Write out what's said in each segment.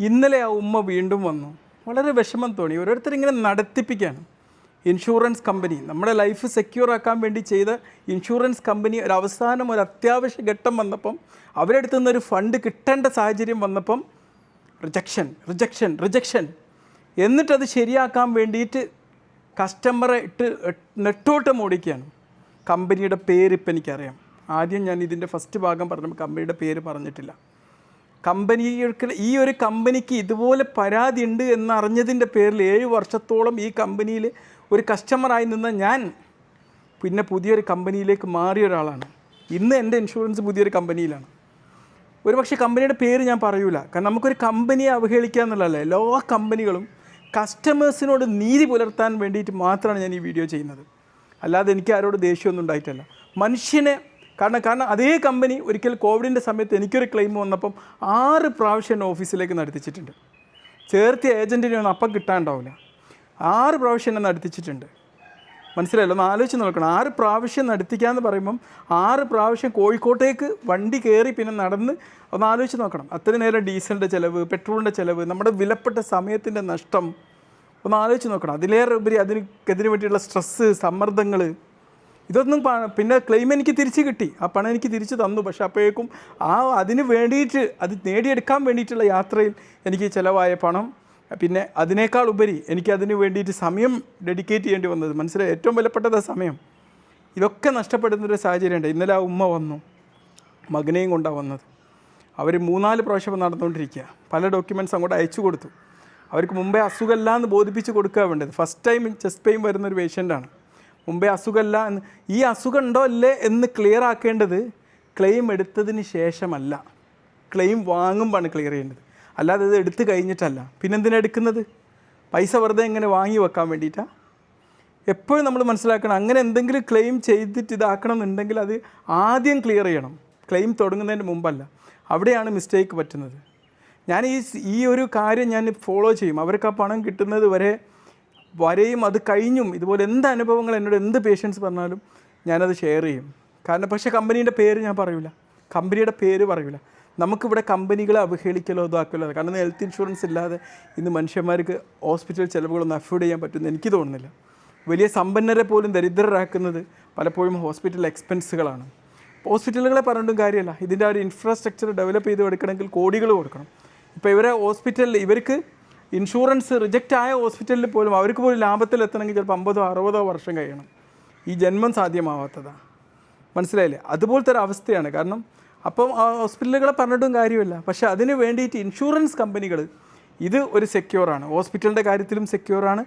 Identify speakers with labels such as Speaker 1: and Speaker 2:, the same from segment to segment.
Speaker 1: ഇന്നലെ ആ ഉമ്മ വീണ്ടും വന്നു. വളരെ വിഷമം തോന്നി. ഓരോരുത്തർ ഇങ്ങനെ നടത്തിപ്പിക്കുകയാണ് ഇൻഷുറൻസ് കമ്പനി നമ്മുടെ ലൈഫ് സെക്യൂർ ആക്കാൻ വേണ്ടി ചെയ്ത ഇൻഷുറൻസ് കമ്പനി ഒരു അവസാനം ഒരു അത്യാവശ്യ ഘട്ടം വന്നപ്പം അവരെടുത്തു നിന്നൊരു ഫണ്ട് കിട്ടേണ്ട സാഹചര്യം വന്നപ്പം റിജക്ഷൻ റിജക്ഷൻ റിജക്ഷൻ എന്നിട്ടത് ശരിയാക്കാൻ വേണ്ടിയിട്ട് കസ്റ്റമറെ ഇട്ട് നെട്ടോട്ടം ഓടിക്കുകയാണ് കമ്പനിയുടെ പേര് ഇപ്പം എനിക്കറിയാം. ആദ്യം ഞാൻ ഇതിന്റെ ഫസ്റ്റ് ഭാഗം പറഞ്ഞപ്പോൾ കമ്പനിയുടെ പേര് പറഞ്ഞിട്ടില്ല. കമ്പനിക്ക് ഈ ഒരു കമ്പനിക്ക് ഇതുപോലെ പരാതി ഉണ്ട് എന്നറിഞ്ഞതിന്റെ പേരിൽ ഏഴ് വർഷത്തോളം ഈ കമ്പനിയിൽ ഒരു കസ്റ്റമറായി നിന്ന ഞാൻ പിന്നെ പുതിയൊരു കമ്പനിയിലേക്ക് മാറിയ ഒരാളാണ്. ഇന്ന് എന്റെ ഇൻഷുറൻസ് പുതിയൊരു കമ്പനിയിലാണ്. ഒരു പക്ഷേ കമ്പനിയുടെ പേര് ഞാൻ പറയൂല. കാരണം നമുക്കൊരു കമ്പനിയെ അവഹേളിക്കുക എന്നുള്ളതല്ല. എല്ലാ കമ്പനികളും കസ്റ്റമേഴ്സിനോട് നീതി പുലർത്താൻ വേണ്ടിയിട്ട് മാത്രമാണ് ഞാൻ ഈ വീഡിയോ ചെയ്യുന്നത്. അല്ലാതെ എനിക്ക് ആരോട് ദേഷ്യമൊന്നും ഉണ്ടായിട്ടല്ല. മനുഷ്യനെ കാരണം കാരണം അതേ കമ്പനി ഒരിക്കൽ കോവിഡിന്റെ സമയത്ത് എനിക്കൊരു ക്ലെയിം വന്നപ്പം ആറ് പ്രാവശ്യം എന്നെ ഓഫീസിലേക്ക് നടത്തിച്ചിട്ടുണ്ട്. ചേർത്തിയ ഏജന്റിനെ ഒന്നും അപ്പം കിട്ടാണ്ടാവില്ല. ആറ് പ്രാവശ്യം എന്നെ നടത്തിച്ചിട്ടുണ്ട്. മനസ്സിലായല്ലോ? ഒന്ന് ആലോചിച്ച് നോക്കണം. ആറ് പ്രാവശ്യം നടത്തിക്കാന്ന് പറയുമ്പം ആറ് പ്രാവശ്യം കോഴിക്കോട്ടേക്ക് വണ്ടി കയറി പിന്നെ നടന്ന് ഒന്ന് ആലോചിച്ച് നോക്കണം. അത്രയും നേരം ഡീസലിന്റെ ചിലവ് പെട്രോളിന്റെ ചിലവ് നമ്മുടെ വിലപ്പെട്ട സമയത്തിന്റെ നഷ്ടം ഒന്ന് ആലോചിച്ച് നോക്കണം. അതിലേറെ ഉപരി അതിന് എതിരെ വേണ്ടിയുള്ള സ്ട്രെസ്സ് സമ്മർദ്ദങ്ങൾ ഇതൊന്നും പിന്നെ ക്ലെയിം എനിക്ക് തിരിച്ച് കിട്ടി. ആ പണം എനിക്ക് തിരിച്ച് തന്നു. പക്ഷേ അപ്പോഴേക്കും ആ അതിന് വേണ്ടിയിട്ട് അത് നേടിയെടുക്കാൻ വേണ്ടിയിട്ടുള്ള യാത്രയിൽ എനിക്ക് ചിലവായ പണം പിന്നെ അതിനേക്കാൾ ഉപരി എനിക്ക് അതിന് വേണ്ടിയിട്ട് സമയം ഡെഡിക്കേറ്റ് ചെയ്യേണ്ടി വന്നത്. മനസ്സിലായി? ഏറ്റവും വിലപ്പെട്ടത് സമയം. ഇതൊക്കെ നഷ്ടപ്പെടുന്നൊരു സാഹചര്യമുണ്ട്. ഇന്നലെ ആ ഉമ്മ വന്നു. മകനെയും കൊണ്ടാണ് വന്നത്. അവർ മൂന്നാൽ പ്രാവശ്യം നടന്നുകൊണ്ടിരിക്കുക. പല ഡോക്യുമെന്റ്സ് അങ്ങോട്ട് അയച്ചു കൊടുത്തു. അവർക്ക് മുമ്പേ അസുഖമല്ലാന്ന് ബോധിപ്പിച്ച് കൊടുക്കുക വേണ്ടത്. ഫസ്റ്റ് ടൈം ചെസ്റ്റ് പെയിൻ വരുന്നൊരു പേഷ്യന്റാണ് മുമ്പേ അസുഖമല്ല എന്ന്. ഈ അസുഖം ഉണ്ടോ അല്ലേ എന്ന് ക്ലിയർ ആക്കേണ്ടത് ക്ലെയിം എടുത്തതിന് ശേഷമല്ല. ക്ലെയിം വാങ്ങുമ്പോഴാണ് ക്ലിയർ ചെയ്യേണ്ടത്. അല്ലാതെ ഇത് എടുത്തു കഴിഞ്ഞിട്ടല്ല. പിന്നെന്തിനാണ് എടുക്കുന്നത്? പൈസ വെറുതെ ഇങ്ങനെ വാങ്ങി വെക്കാൻ വേണ്ടിയിട്ടാണ് എപ്പോഴും നമ്മൾ മനസ്സിലാക്കണം. അങ്ങനെ എന്തെങ്കിലും ക്ലെയിം ചെയ്തിട്ട് ഇതാക്കണം എന്നുണ്ടെങ്കിൽ അത് ആദ്യം ക്ലിയർ ചെയ്യണം. ക്ലെയിം തുടങ്ങുന്നതിന് മുമ്പല്ല. അവിടെയാണ് മിസ്റ്റേക്ക് പറ്റുന്നത്. ഞാൻ ഈ ഈ ഒരു കാര്യം ഞാൻ ഫോളോ ചെയ്യും. അവർക്ക് ആ പണം കിട്ടുന്നത് വരെ വരെയും അത് കഴിഞ്ഞും ഇതുപോലെ എന്ത് അനുഭവങ്ങൾ എന്നോട് എന്ത് പേഷ്യൻസ് പറഞ്ഞാലും ഞാനത് ഷെയർ ചെയ്യും. കാരണം പക്ഷേ കമ്പനീന്റെ പേര് ഞാൻ പറയില്ല കമ്പനിയുടെ പേര് പറയൂല. നമുക്കിവിടെ കമ്പനികളെ അവഹേളിക്കലോ ഇതാക്കലോ കാരണം ഹെൽത്ത് ഇൻഷുറൻസ് ഇല്ലാതെ ഇന്ന് മനുഷ്യന്മാർക്ക് ഹോസ്പിറ്റൽ ചിലവുകളൊന്നും അഫോർഡ് ചെയ്യാൻ പറ്റുമെന്ന് എനിക്ക് തോന്നുന്നില്ല. വലിയ സമ്പന്നരെ പോലും ദരിദ്രരാക്കുന്നത് പലപ്പോഴും ഹോസ്പിറ്റൽ എക്സ്പെൻസുകളാണ് ഹോസ്പിറ്റലുകളെ പറഞ്ഞിട്ടും കാര്യമല്ല. ഇതിന്റെ ഒരു ഇൻഫ്രാസ്ട്രക്ചർ ഡെവലപ്പ് ചെയ്ത് കൊടുക്കണമെങ്കിൽ കോടികൾ കൊടുക്കണം. ഇപ്പോൾ ഇവരെ ഹോസ്പിറ്റലിൽ ഇവർക്ക് ഇൻഷുറൻസ് റിജക്റ്റ് ആയ ഹോസ്പിറ്റലിൽ പോലും അവർക്ക് പോലും ലാഭത്തിൽ എത്തണമെങ്കിൽ ചിലപ്പോൾ അമ്പതോ അറുപതോ വർഷം കഴിയണം. ഈ ജന്മം സാധ്യമാവാത്തതാണ് മനസ്സിലായില്ലേ? അതുപോലത്തെ ഒരു അവസ്ഥയാണ്. കാരണം അപ്പം ഹോസ്പിറ്റലുകളെ പറഞ്ഞിട്ടും കാര്യമില്ല. പക്ഷെ അതിന് വേണ്ടിയിട്ട് ഇൻഷുറൻസ് കമ്പനികൾ ഇത് ഒരു സെക്യൂറാണ് ഹോസ്പിറ്റലിന്റെ കാര്യത്തിലും സെക്യൂറാണ്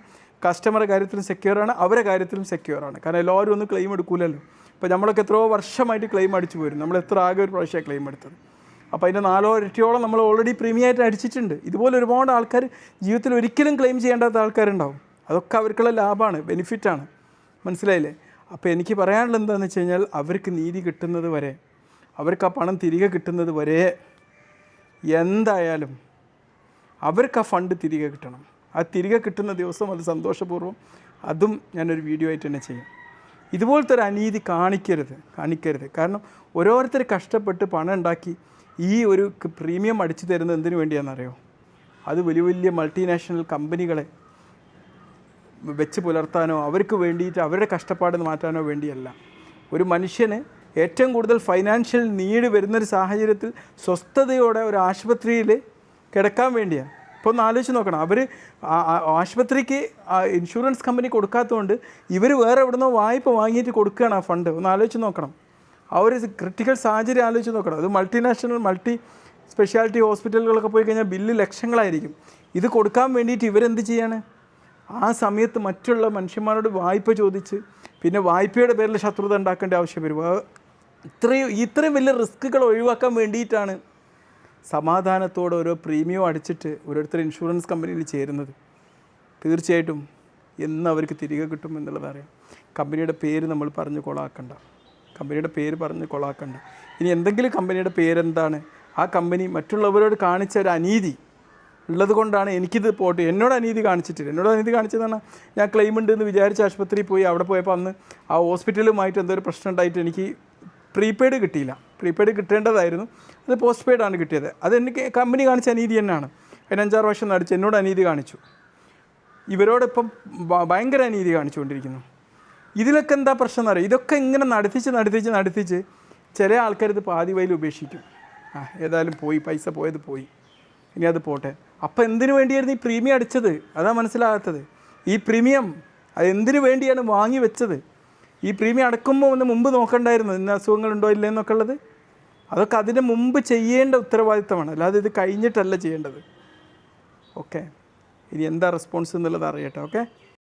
Speaker 1: കസ്റ്റമറുടെ കാര്യത്തിലും സെക്യൂറാണ് അവരെ കാര്യത്തിലും സെക്യൂറാണ് കാരണം എല്ലാവരും ഒന്ന് ക്ലെയിം എടുക്കൂലല്ലോ. ഇപ്പോൾ നമ്മളൊക്കെ എത്രയോ വർഷമായിട്ട് ക്ലെയിം അടിച്ചു പോരും നമ്മൾ എത്ര ആകെ ഒരു പ്രാവശ്യമാണ് ക്ലെയിം എടുത്തത്. അപ്പോൾ അതിന്റെ നാലോ ഇരട്ടിയോളം നമ്മൾ ഓൾറെഡി പ്രീമിയായിട്ട് അടിച്ചിട്ടുണ്ട്. ഇതുപോലെ ഒരുപാട് ആൾക്കാർ ജീവിതത്തിൽ ഒരിക്കലും ക്ലെയിം ചെയ്യേണ്ടാത്ത ആൾക്കാരുണ്ടാവും. അതൊക്കെ അവർക്കുള്ള ലാഭമാണ് ബെനിഫിറ്റാണ് മനസ്സിലായില്ലേ? അപ്പോൾ എനിക്ക് പറയാനുള്ളത് എന്താണെന്ന് വെച്ച് കഴിഞ്ഞാൽ അവർക്ക് നീതി കിട്ടുന്നത് വരെ അവർക്ക് ആ പണം തിരികെ കിട്ടുന്നത് വരെ എന്തായാലും അവർക്ക് ആ ഫണ്ട് തിരികെ കിട്ടണം. ആ തിരികെ കിട്ടുന്ന ദിവസം അത് സന്തോഷപൂർവം അതും ഞാനൊരു വീഡിയോ ആയിട്ട് തന്നെ ചെയ്യും. ഇതുപോലത്തെ ഒരു അനീതി കാണിക്കരുത് കാണിക്കരുത്. കാരണം ഓരോരുത്തർ കഷ്ടപ്പെട്ട് പണം ഉണ്ടാക്കി ഈ ഒരു പ്രീമിയം അടിച്ചു തരുന്നത് എന്തിനു വേണ്ടിയാണെന്നറിയോ? അത് വലിയ വലിയ മൾട്ടിനാഷണൽ കമ്പനികളെ വെച്ച് പുലർത്താനോ അവർക്ക് വേണ്ടിയിട്ട് അവരുടെ കഷ്ടപ്പാട് മാറ്റാനോ വേണ്ടിയല്ല. ഒരു മനുഷ്യന് ഏറ്റവും കൂടുതൽ ഫൈനാൻഷ്യൽ നീഡ് വരുന്നൊരു സാഹചര്യത്തിൽ സ്വസ്ഥതയോടെ ഒരു ആശുപത്രിയിൽ കിടക്കാൻ വേണ്ടിയാണ് ഇപ്പോൾ ഒന്ന് ആലോചിച്ച് നോക്കണം. അവർ ആശുപത്രിക്ക് ഇൻഷുറൻസ് കമ്പനി കൊടുക്കാത്തതുകൊണ്ട് ഇവർ വേറെ എവിടെ നിന്നോ വായ്പ വാങ്ങിയിട്ട് കൊടുക്കുകയാണ് ആ ഫണ്ട് ഒന്ന് ആലോചിച്ച് നോക്കണം. ആ ഒരു ക്രിട്ടിക്കൽ സാഹചര്യം ആലോചിച്ച് നോക്കണം. അത് മൾട്ടിനാഷണൽ മൾട്ടി സ്പെഷ്യാലിറ്റി ഹോസ്പിറ്റലുകളൊക്കെ പോയി കഴിഞ്ഞാൽ ബില്ല് ലക്ഷങ്ങളായിരിക്കും. ഇത് കൊടുക്കാൻ വേണ്ടിയിട്ട് ഇവരെന്ത് ചെയ്യാണ്? ആ സമയത്ത് മറ്റുള്ള മനുഷ്യന്മാരോട് വായ്പ ചോദിച്ച് പിന്നെ വായ്പയുടെ പേരിൽ ശത്രുത ഉണ്ടാക്കേണ്ട ആവശ്യം വരും. ഇത്രയും ഇത്രയും വലിയ റിസ്ക്കുകൾ ഒഴിവാക്കാൻ വേണ്ടിയിട്ടാണ് സമാധാനത്തോടെ ഓരോ പ്രീമിയം അടിച്ചിട്ട് ഓരോരുത്തർ ഇൻഷുറൻസ് കമ്പനിയിൽ ചേരുന്നത്. തീർച്ചയായിട്ടും എന്ന് അവർക്ക് തിരികെ കിട്ടും എന്നുള്ളത് അറിയാം കമ്പനിയുടെ പേര് നമ്മൾ പറഞ്ഞു കൊളാക്കണ്ട. കമ്പനിയുടെ പേര് പറഞ്ഞ് കൊളാക്കണ്ട. ഇനി എന്തെങ്കിലും കമ്പനിയുടെ പേരെന്താണ്? ആ കമ്പനി മറ്റുള്ളവരോട് കാണിച്ച ഒരു അനീതി ഉള്ളത് കൊണ്ടാണ് എനിക്കിത് പോട്ട് എന്നോട് അനീതി കാണിച്ചിട്ടില്ല. എന്നോട് അനീതി കാണിച്ചതാണ് ഞാൻ ക്ലെയിം ഉണ്ട് എന്ന് വിചാരിച്ച ആശുപത്രിയിൽ പോയി അവിടെ പോയപ്പോൾ അന്ന് ആ ഹോസ്പിറ്റലുമായിട്ട് എന്തോ ഒരു പ്രശ്നം ഉണ്ടായിട്ട് എനിക്ക് പ്രീപെയ്ഡ് കിട്ടിയില്ല. പ്രീപെയ്ഡ് കിട്ടേണ്ടതായിരുന്നു. അത് പോസ്റ്റ് പെയ്ഡ് ആണ് കിട്ടിയത്. അത് എനിക്ക് കമ്പനി കാണിച്ച അനീതി തന്നെയാണ്. പതിനഞ്ചാറ് വർഷം നടിച്ച് എന്നോട് അനീതി കാണിച്ചു. ഇവരോടൊപ്പം ഭയങ്കര അനീതി കാണിച്ചുകൊണ്ടിരിക്കുന്നു. ഇതിലൊക്കെ എന്താ പ്രശ്നം എന്ന് പറയുക ഇതൊക്കെ ഇങ്ങനെ നടത്തിച്ച് നടത്തിച്ച് നടത്തിച്ച് ചില ആൾക്കാർ ഇത് പാതി വയൽ ഉപേക്ഷിക്കും. ആ ഏതായാലും പോയി പൈസ പോയത് പോയി. ഇനി അത് പോട്ടെ. അപ്പോൾ എന്തിനു വേണ്ടിയായിരുന്നു ഈ പ്രീമിയം അടിച്ചത്? അതാ മനസ്സിലാകാത്തത്. ഈ പ്രീമിയം അത് എന്തിനു വേണ്ടിയാണ് വാങ്ങി വെച്ചത്? ഈ പ്രീമിയം അടക്കുമ്പോൾ ഒന്ന് മുമ്പ് നോക്കണ്ടായിരുന്നു ഇന്ന അസുഖങ്ങളുണ്ടോ ഇല്ലേ എന്നൊക്കെ ഉള്ളത്? അതൊക്കെ അതിന് മുമ്പ് ചെയ്യേണ്ട ഉത്തരവാദിത്തമാണ്. അല്ലാതെ ഇത് കഴിഞ്ഞിട്ടല്ല ചെയ്യേണ്ടത്. ഓക്കെ. ഇനി എന്താ റെസ്പോൺസ് എന്നുള്ളത് അറിയട്ടെ. ഓക്കെ?